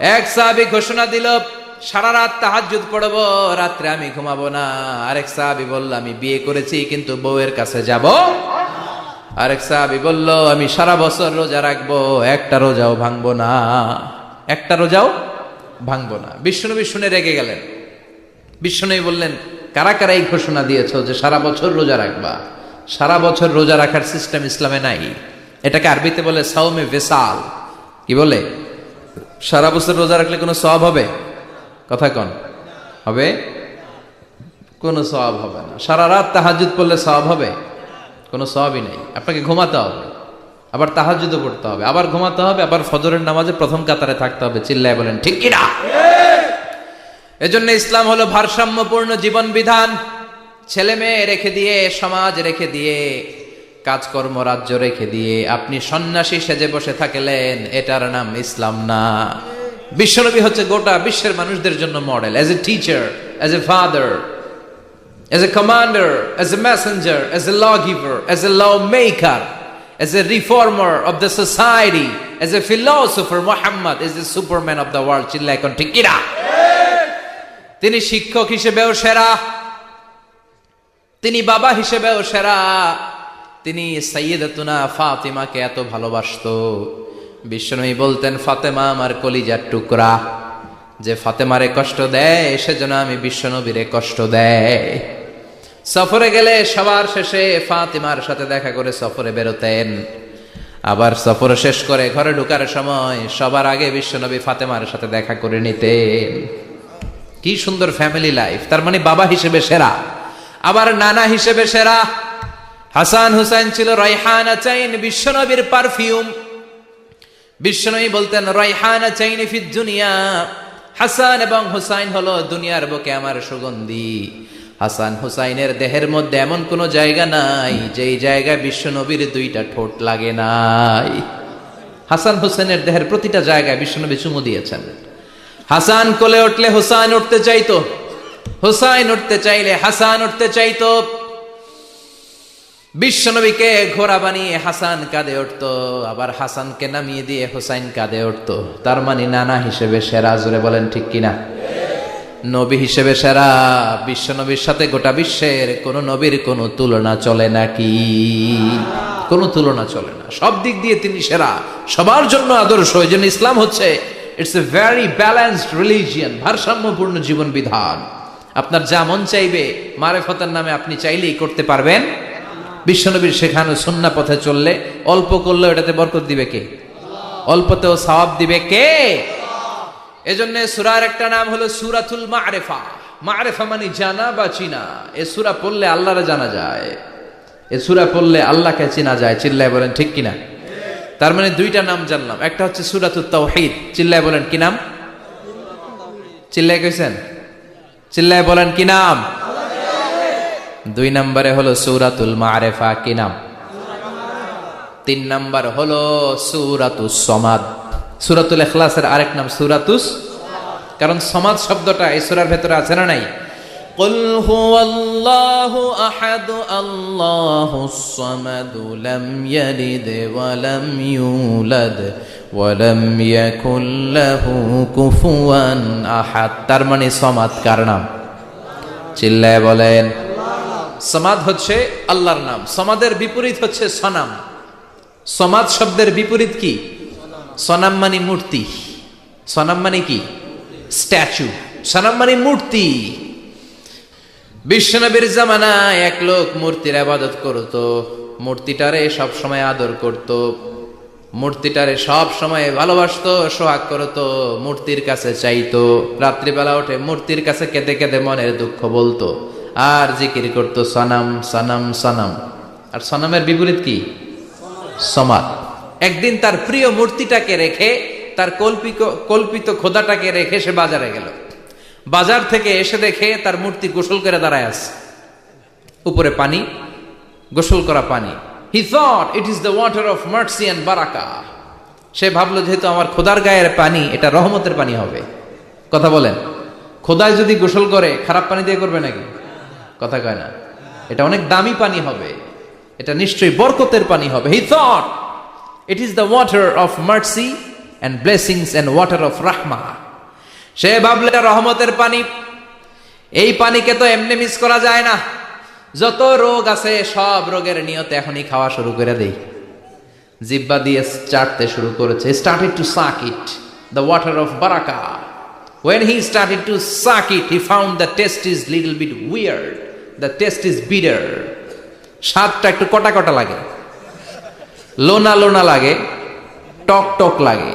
এক সাহাবি ঘোষণা দিল, সারা রাত তাহাজ্জুদ পড়ব, রাত্রে আমি ঘুমাবো না। আরেক সাহাবি বলল, আমি বিয়ে করেছি, কিন্তু বউয়ের কাছে যাব। আরেক সাহাবি বলল, আমি সারা বছর রোজা রাখব, একটা রোজাও ভাঙবো না। একটা রোজাও ভাঙবো না? বিষ্ণুনবী শুনে রেগে গেলেন। বিষ্ণুনবী বললেন, কারা কারা এই ঘোষণা দিয়েছ যে সারা বছর রোজা রাখবা? সারা বছর রোজা রাখার সিস্টেম ইসলামে নাই। এটাকে আরবিতে বলে সাউমে ভেসাল। কি বলে? সারা বছর রোজা রাখলে কোনো সব হবে? কথা কন। হবে? কোনো সব হবে না। সারা রাত তাহাজুদ পড়লে সব হবে? কোনো সবই নেই। আপনাকে ঘুমাতে হবে। আবার তাহাজুদও পড়তে হবে। আবার ঘুমাতে হবে, আবার ফজরের নামাজে প্রথম কাতারে থাকতে হবে। চিল্লায় বলেন, ঠিক কিনা এজন্য ইসলাম হলো ভারসাম্যপূর্ণ জীবন বিধান। ছেলে মেয়ে রেখে দিয়ে, সমাজ রেখে দিয়ে কাজকর্ম রাজ্য রেখে দিয়ে আপনি সন্ন্যাসী সেজে বসে থাকলেন এটার নাম ইসলাম না বিশ্বনবী হচ্ছে গোটা বিশ্বের মানুষদের জন্য model as a teacher as a father as a commander, as a messenger, as a lawgiver, as a lawmaker, as a reformer of the society, as a philosopher, Muhammad is the superman of the world. চিল্লা এখন ঠিক কিনা? তিনি শিক্ষক হিসেবেও সেরা তিনি বাবা হিসেবেও সেরা তিনি সাইয়েদাতুনা ফাতেমাকে এত ভালোবাসতো। বিশ্বনবী বলতেন, ফাতেমা আমার কলিজার টুকরা। যে ফাতেমারে কষ্ট দেয়, সেজন্য আমি বিশ্বনবীরে কষ্ট দেয়। সফরে গেলে সবার শেষে ফাতেমার সাথে দেখা করে সফরে বেরোতেন। আবার সফর শেষ করে ঘরে ঢুকার সময় সবার আগে বিশ্বনবী ফাতেমার সাথে দেখা করে নিতেন। কি সুন্দর ফ্যামিলি লাইফ তার মানে বাবা হিসেবে সেরা। আবার নানা হিসেবে সেরা। হাসান হুসাইন ছিল রয়হানা চাইন বিশ্বনবীর পারফিউম বিশ্বনবী বলতেন রয়হানা চাইনি ফিদ দুনিয়া। হাসান এবং হুসাইন হলো দুনিয়ার বুকে আমার সুগন্ধি। হাসান হুসাইনের দেহের মধ্যে এমন কোনো জায়গা নাই, যেই জায়গায় বিশ্বনবীর দুইটা ঠোঁট লাগে নাই। হাসান হুসাইনের দেহের প্রতিটা জায়গায় বিশ্বনবী চুমু দিয়েছেন। হাসান কোলে উঠলে হুসাইন উঠতে চাইতো। হুসাইন উঠতে চাইলে হাসান উঠতে চাইতো। বিশ্বনবীকে ঘোড়া বানিয়ে হাসান কাঁদে উঠতো, আবার হাসানকে নামিয়ে দিয়ে হোসাইন কাঁদে উঠতো। তার মানে নানা হিসেবে সেরা জুড়ে বলেন ঠিক কিনা? নবী হিসেবে সেরা বিশ্ব নবীর সাথে গোটা বিশ্বের কোন নবীর কোনো তুলনা চলে নাকি কোনো তুলনা চলে না। সব দিক দিয়ে তিনি সেরা। সবার জন্য আদর্শ, এই জন্য ইসলাম হচ্ছে it's a very balanced religion ভারসাম্যপূর্ণ জীবন বিধান। আপনার যা মন চাইবে, মারেফতের নামে আপনি চাইলেই করতে পারবেন। বিশ্বনবীর শেখানো সুন্না পথে চললে অল্প করলে এটাতে বরকত দিবে কে? অল্পতেও সওয়াব দিবে কে? এজন্য সুরার একটা নাম হলো সুরাতুল মারেফা। মারেফা মানে জানা বা চিনা। এ সুরা পড়লে আল্লাহরে জানা যায়। এ সুরা পড়লে আল্লাহকে চিনা যায়। চিল্লায় বলেন, ঠিক কিনা? তার মানে দুইটা নাম জানলাম। একটা হচ্ছে সুরাতুল তাওহীদ। চিল্লায় বলেন, কি নাম? চিল্লায় কইছেন? চিল্লায় বলেন, কি নাম? দুই নম্বরে হলো সুরাতুল মারেফা কি নাম তিন নম্বর হলো সুরাতুস সমাদ সুরাতুল এখলাসের আরেক নাম সুরাতুস কারণ সমাজ শব্দটা এই সুরার ভেতরে আছে না নাই قل هو الله أحد الله الصمد لم يلد ولم يولد ولم يكن له كفوا أحد তার মানে সমাদ কার নাম চিল্লায় বলেন সমাদ হচ্ছে আল্লাহর নাম। সমাদের বিপরীত হচ্ছে সনাম। সমাদ শব্দের বিপরীত কি? সনাম মানে মূর্তি। সনাম মানে কি? স্ট্যাচু। সনাম মানে মূর্তি। বিশ্বনবীর জামানায় এক লোক মূর্তির আবাদত করত। মূর্তিটারে সব সময় আদর করত। মূর্তিটারে সব সময় ভালোবাসতো, সোহাগ করতো, মূর্তির কাছে চাইতো। রাত্রিবেলা উঠে মূর্তির কাছে কেঁদে কেঁদে মনের দুঃখ বলতো। আর জিকির করতো সনাম সনাম সনাম। আর সনামের বিপরীত কি? সমাদ। একদিন তার প্রিয় মূর্তিটাকে রেখে, তার কল্পিত কল্পিত খোদাটাকে রেখে সে বাজারে গেল। বাজার থেকে এসে দেখে তার মূর্তি গোসল করে দাঁড়ায় আছে। উপরে পানি, গোসল করা পানি। He thought it is the water of mercy and বারাকা সে ভাবলো, যেহেতু আমার খোদার গায়ের পানি, এটা রহমতের পানি হবে। কথা বলেন। খোদায় যদি গোসল করে, খারাপ পানি দিয়ে করবে নাকি? কথা কয় না? এটা অনেক দামি পানি হবে। এটা নিশ্চয়ই বরকতের পানি হবে। He thought it is the water of mercy and blessings and water of রাহমা সে ভাবলে রহমতের পানি। এই পানিকে তো এমনি মিস করা যায় না। যত রোগ আছে সব রোগের নিয়তে এখনই খাওয়া শুরু করে দেই। জিব্বা দিয়ে চাটতে শুরু করেছে। Started to suck it the water of Baraka When he started to suck it, he found the taste is little bit weird. The taste is bitter. স্বাদটা একটু কটা কটা লাগে? লোনা লোনা লাগে টক টক লাগে।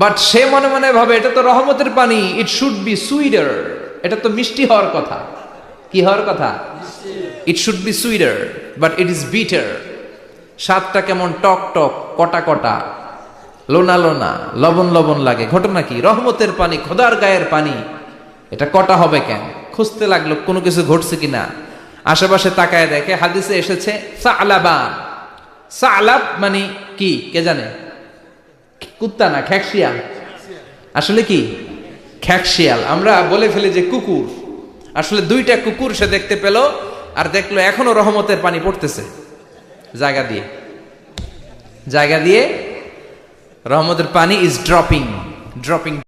বাট সে মনে মনে ভাবে এটা তো রহমতের পানি ইট শুড বি সুইডার এটা তো মিষ্টি হওয়ার কথা। কি হওয়ার কথা? It should be sweeter but it is bitter স্বাদটা কেমন টক টক কটা কটা। লোনা লোনা লবণ লবণ লাগে। ঘটনা কি? রহমতের পানি খোদার গায়ের পানি। এটা কটা হবে কেন? খুঁজতে লাগল কোনো কিছু ঘটছে কিনা। আশেপাশে তাকায় দেখে হাদিসে এসেছে সালাবান সালাব মানে কি? কে জানে? কুত্তা না, খ্যাকশিয়াল। আসলে কি? খ্যাকশিয়াল। আমরা বলে ফেলি যে কুকুর। আসলে দুইটা কুকুর সে দেখতে পেল আর দেখল এখনও রহমতের পানি পড়তেছে। জায়গা দিয়ে। জায়গা দিয়ে রহমতের পানি ইজ ড্রপিং ড্রপিং